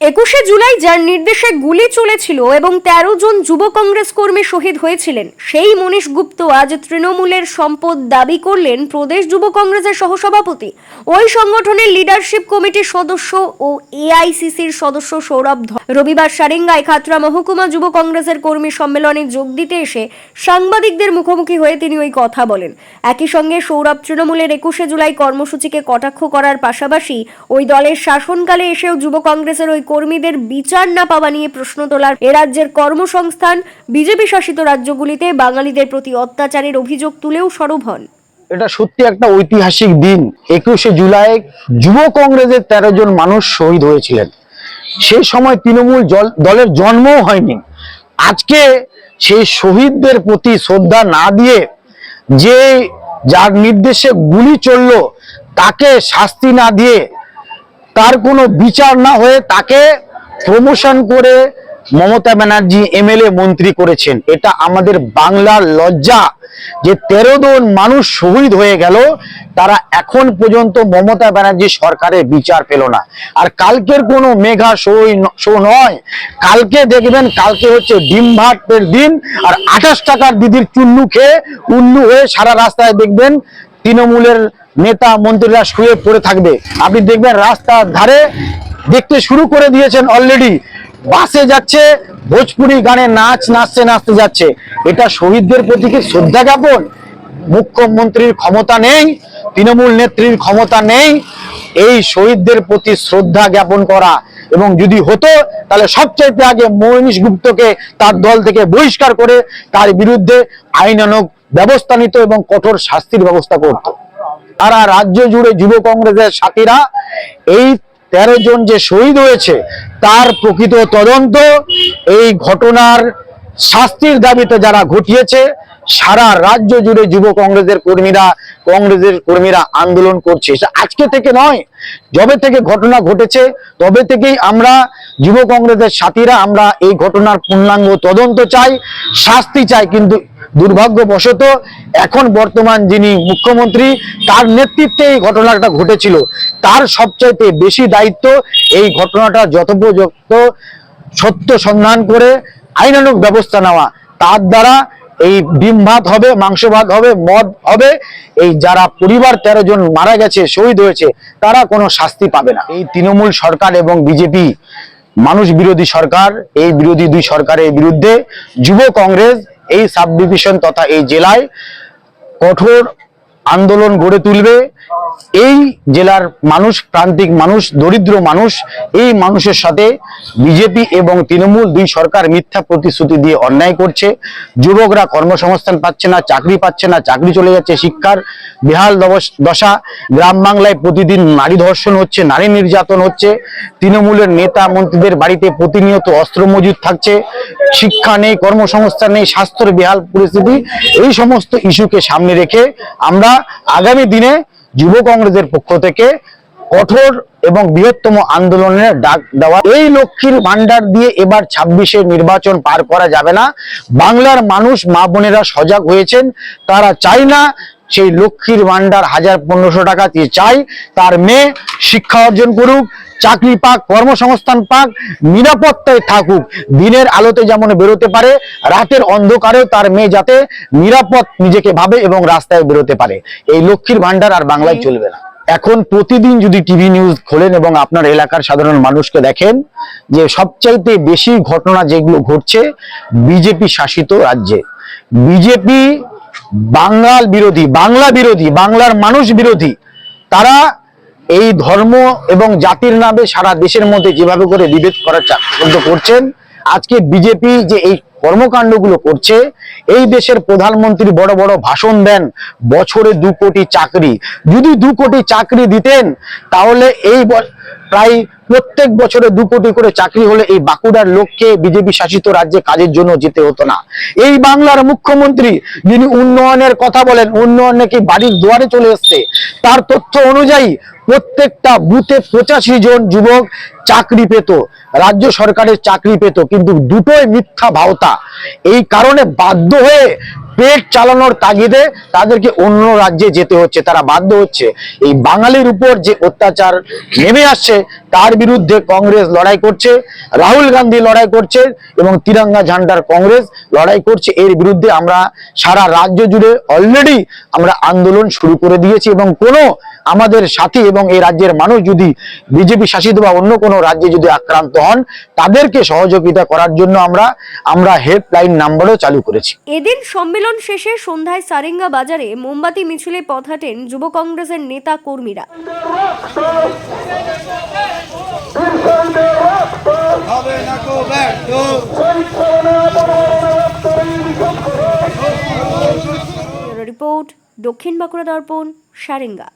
একুশে জুলাই যার নির্দেশে গুলি চলেছিল এবং তেরো জন যুব কংগ্রেস কর্মী শহীদ হয়েছিলেন, সেই মনীষ গুপ্ত আজ তৃণমূলের সম্পদ দাবি করলেন প্রদেশ যুব কংগ্রেসের সহসভাপতি। ওই সংগঠনের লিডারশিপ কমিটির সদস্য ও এআইসিসির সদস্য সৌরভ রবিবার সারেঙ্গায় খাতরা মহকুমা যুব কংগ্রেসের কর্মী সম্মেলনে যোগ দিতে এসে সাংবাদিকদের মুখোমুখি হয়ে তিনি ওই কথা বলেন। একই সঙ্গে সৌরভ তৃণমূলের একুশে জুলাই কর্মসূচিকে কটাক্ষ করার পাশাপাশি ওই দলের শাসনকালে এসেও যুব কংগ্রেসের ওই কর্মীদের বিচার না পাওয়া নিয়ে প্রশ্ন তোলার এ রাজ্যের কর্মসংস্থান, বিজেপি শাসিত রাজ্যগুলিতে বাঙালিদের প্রতি অত্যাচারের অভিযোগ তুলেও সরব হন। এটা সত্যি একটা ঐতিহাসিক দিন। একুশে জুলাই যুব কংগ্রেসের তেরো জন মানুষ শহীদ হয়েছিলেন। সেই সময় তৃণমূল দলের জন্মও হয়নি। আজকে সেই শহীদদের প্রতি শ্রদ্ধা না দিয়ে যে যার নির্দেশে গুলি চলল, তাকে শাস্তি না দিয়ে তার কোনো বিচার না হয়ে তাকে প্রমোশন করে মমতা ব্যানার্জি এমএলএ মন্ত্রী করেছেন। এটা আমাদের বাংলার লজ্জা যে তেরো জন মানুষ শহীদ হয়ে গেল, তারা এখন পর্যন্ত মমতা ব্যানার্জি সরকারের বিচার পেল না। আর কালকের কোনো মেঘা শো নয়, কালকে দেখবেন, কালকে হচ্ছে ডিম ভাতের দিন, আর আঠাশ টাকার দিদির চুন্নু খেয়ে উল্লু হয়ে সারা রাস্তায় দেখবেন, তৃণমূলের নেতা মন্ত্রীরা শুয়ে পড়ে থাকবে। আপনি দেখবেন রাস্তার ধারে দেখতে শুরু করে দিয়েছেন অলরেডি বাসে যাচ্ছে, ভোজপুরি গানে নাচ, নাচতে নাচতে যাচ্ছে। এটা শহীদদের প্রতি কি শ্রদ্ধা জ্ঞাপন। মুখ্যমন্ত্রীর ক্ষমতা নেই, তৃণমূল নেত্রীর ক্ষমতা নেই। এই শহীদদের প্রতি শ্রদ্ধা জ্ঞাপন করা। এবং যদি হতো, তাহলে সবচাইতে আগে মনীষ গুপ্তকে তার দল থেকে বহিষ্কার করে তার বিরুদ্ধে আইনানুগ ব্যবস্থা নিত এবং কঠোর শাস্তির ব্যবস্থা করত। সারা রাজ্য জুড়ে যুব কংগ্রেসের সাথীরা, এই তেরো জন যে শহীদ হয়েছে, তার প্রকৃত তদন্ত, এই ঘটনার শাস্তির দাবিতে যারা ঘটিয়েছে, সারা রাজ্য জুড়ে যুব কংগ্রেসের কর্মীরা কংগ্রেসের কর্মীরা আন্দোলন করছে। আজকে থেকে নয়, যবে থেকে ঘটনা ঘটেছে, তবে থেকেই আমরা যুব কংগ্রেসের সাথীরা, আমরা এই ঘটনার পূর্ণাঙ্গ তদন্ত চাই, শাস্তি চাই, কিন্তু দুর্ভাগ্যবশত এখন বর্তমান যিনি মুখ্যমন্ত্রী, তার নেতৃত্বে এই ঘটনাটা ঘটেছিল। তার সবচাইতে বেশি দায়িত্ব এই ঘটনাটা যথোপযুক্ত সত্য সন্ধান করে আইনানুগ ব্যবস্থা নেওয়া। তার দ্বারা এই ডিম ভাত হবে, মাংস ভাত হবে, মদ হবে, এই যারা পরিবার তেরো জন মারা গেছে, শহীদ হয়েছে, তারা কোনো শাস্তি পাবে না। এই তৃণমূল সরকার এবং বিজেপি, মানুষ বিরোধী সরকার, এই বিরোধী দুই সরকারের বিরুদ্ধে যুব কংগ্রেস এই সাব ডিভিশন তথা এই জেলায় কঠোর আন্দোলন গড়ে তুলবে এই জেলার মানুষ, প্রান্তিক মানুষ, দরিদ্র মানুষ, এই মানুষের সাথে বিজেপি এবং তৃণমূল দুই সরকার মিথ্যা প্রতিশ্রুতি দিয়ে অন্যায় করছে। যুবকরা কর্মসংস্থান পাচ্ছে না, চাকরি পাচ্ছে না, চাকরি চলে যাচ্ছে শিক্ষার বেহাল দশা। গ্রাম বাংলায় প্রতিদিন নারী ধর্ষণ হচ্ছে, নারী নির্যাতন হচ্ছে। তৃণমূলের নেতা মন্ত্রীদের বাড়িতে প্রতিনিয়ত অস্ত্র মজুদ থাকছে। শিক্ষা নেই, কর্মসংস্থান নেই, স্বাস্থ্যের বেহাল পরিস্থিতি, এই সমস্ত ইস্যুকে সামনে রেখে আমরা আগামী দিনে যুব কংগ্রেসের পক্ষ থেকে কঠোর এবং বৃহত্তম আন্দোলনের ডাক দেওয়া। এই লক্ষ্মীর ভান্ডার দিয়ে এবার ছাব্বিশের নির্বাচন পার করা যাবে না। বাংলার মানুষ, মা বোনেরা সজাগ হয়েছেন। তারা চাই না সেই লক্ষ্মীর ভান্ডার হাজার পনেরোশো টাকা দিয়ে চাই তার মেয়ে শিক্ষা অর্জন করুক চাকরি পাক, কর্মসংস্থান পাক, নিরাপত্তায় থাকুক। দিনের আলোতে যেমন বেরোতে পারে, রাতের অন্ধকারেও তার মেয়ে যাতে নিরাপদ নিজেকে ভাবে এবং রাস্তায় বেরোতে পারে। এই লক্ষ্মীর ভান্ডার আর বাংলায় চলবে না। এখন প্রতিদিন যদি টিভি নিউজ খোলেন এবং আপনার এলাকার সাধারণ মানুষকে দেখেন যে সবচাইতে বেশি ঘটনা যেগুলো ঘটছে, বিজেপি শাসিত রাজ্যে। বিজেপি বাঙাল বিরোধী, বাংলা বিরোধী, বাংলার মানুষ বিরোধী, তারা এই ধর্ম এবং জাতির নামে সারা দেশের মধ্যে যেভাবে করে বিভেদ করার চেষ্টা করছেন, আজকে বিজেপি যে এই কর্মকাণ্ডগুলো করছে, এই দেশের প্রধানমন্ত্রী বড় বড় ভাষণ দেন, বছরে দু কোটি চাকরি। যদি দু কোটি চাকরি দিতেন, তাহলে এই প্রায় প্রত্যেক বছরে দু কোটি করে চাকরি হলে এই বাঁকুড়ার লোককে বিজেপি শাসিত রাজ্যে কাজের জন্য যেতে হতো না। এই বাংলার মুখ্যমন্ত্রী যিনি উন্নয়নের কথা বলেন, উন্নয়ন নাকি বাড়ির দুয়ারে চলে এসছে, তার তথ্য অনুযায়ী প্রত্যেকটা বুথে পঁচাশি জন যুবক চাকরি পেত, রাজ্য সরকারের চাকরি পেত, কিন্তু দুটোই মিথ্যা ভাওতা। এই কারণে বাধ্য হয়ে পেট চালানোর তাগিদে তাদেরকে অন্য রাজ্যে যেতে হচ্ছে, তারা বাধ্য হচ্ছে। এই বাঙালির উপর যে অত্যাচার নেমে আসছে, তার বিরুদ্ধে কংগ্রেস লড়াই করছে, রাহুল গান্ধী লড়াই করছে এবং তিরঙ্গা ঝান্ডার কংগ্রেস লড়াই করছে। এর বিরুদ্ধে আমরা সারা রাজ্য জুড়ে অলরেডি আমরা আন্দোলন শুরু করে দিয়েছি এবং কোনো আমাদের সাথী এবং এই রাজ্যের মানুষ যদি বিজেপি শাসিত বা অন্য কোনো রাজ্যে যদি আক্রান্ত হন, তাদেরকে সহযোগিতা করার জন্য আমরা আমরা হেল্পলাইন নাম্বারও চালু করেছি। এদিন সম্মেলন শেষে সন্ধ্যায় সারেঙ্গা বাজারে মোমবাতি মিছিলে পথ হাঁটেন যুব কংগ্রেসের নেতা কর্মীরা। রিপোর্ট দক্ষিণ বাঁকুড়া দর্পণ সারেঙ্গা।